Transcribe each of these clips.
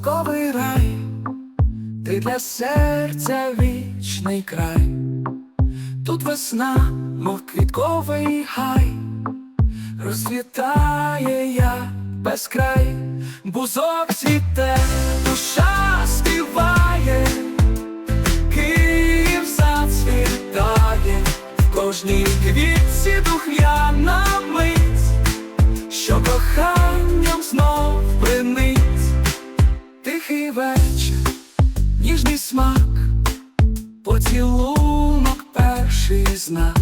Бузковий рай, ти для серця вічний край, тут весна, мов квітковий гай, розцвітає я безкрай, бузок цвіте, душа співає, Київ зацвітає, в кожній квітці духляна мить, що коханням смак, поцілунок перший знак,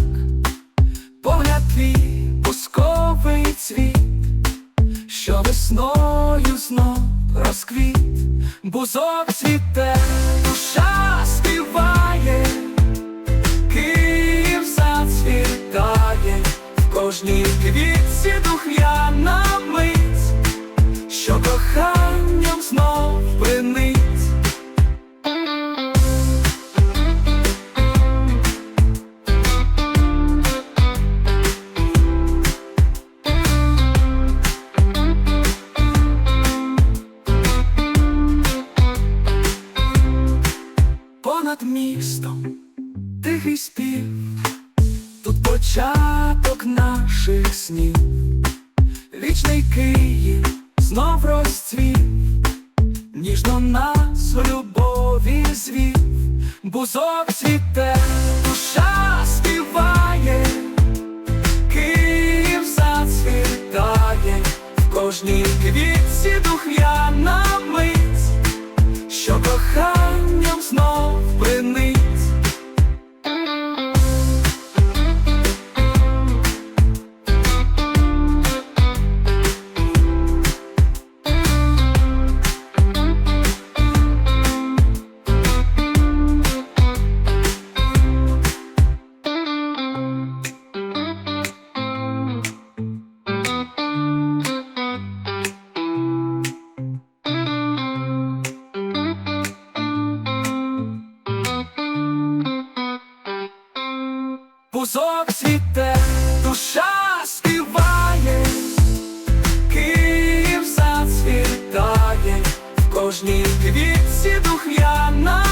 погляд твій пусковий цвіт, що весною знов розквіт, бузок цвіте, душа співає. Київ зацвітає, в кожній квітці духляна мить, що коханням знов Понад містом. Тихий спів, тут початок наших снів, вічний Київ знов розцвів, ніжно нас у любові звів, бузок цвіте, душа співає, Київ зацвітає, в кожній квітці духляна мить, що коханням знов Бузок цвіте, душа співає, Київ зацвітає, в кожній квітці духляна